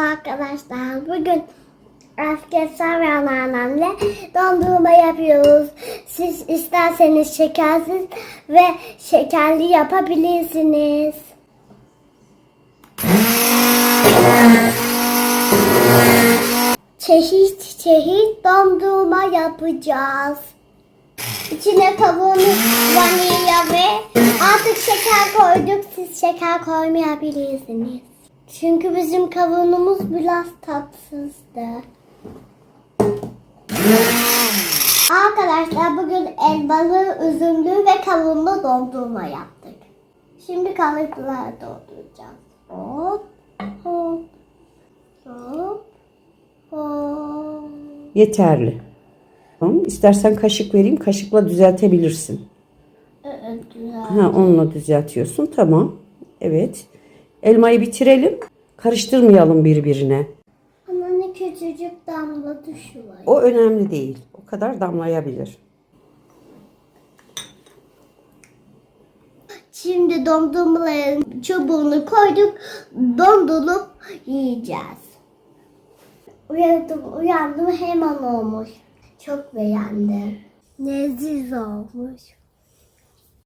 arkadaşlar. Bugün Askesar ve anneannemle dondurma yapıyoruz. Siz isterseniz şekersiz ve şekerli yapabilirsiniz. Çeşit çeşit dondurma yapacağız. İçine kabuğunu vanilya ve artık şeker koyduk. Siz şeker koymayabilirsiniz. Çünkü bizim kabuğumuz biraz tatsızdı. Arkadaşlar bugün elmalı, üzümlü ve kavunlu dondurma yaptık. Şimdi kalıplara dolduracağız. Hop, hop, hop, hop. Yeterli. Tamam. İstersen kaşık vereyim. Kaşıkla düzeltebilirsin. Evet, güzel. Ha, onunla düzeltiyorsun. Tamam. Evet. Elmayı bitirelim. Karıştırmayalım birbirine. Ama ne küçücük damla düşüyor. O önemli değil. O kadar damlayabilir. Şimdi dondurmaların çubuğunu koyduk. Dondurup yiyeceğiz. Uyandım, uyandım hemen olmuş. Çok beğendim. Leziz olmuş.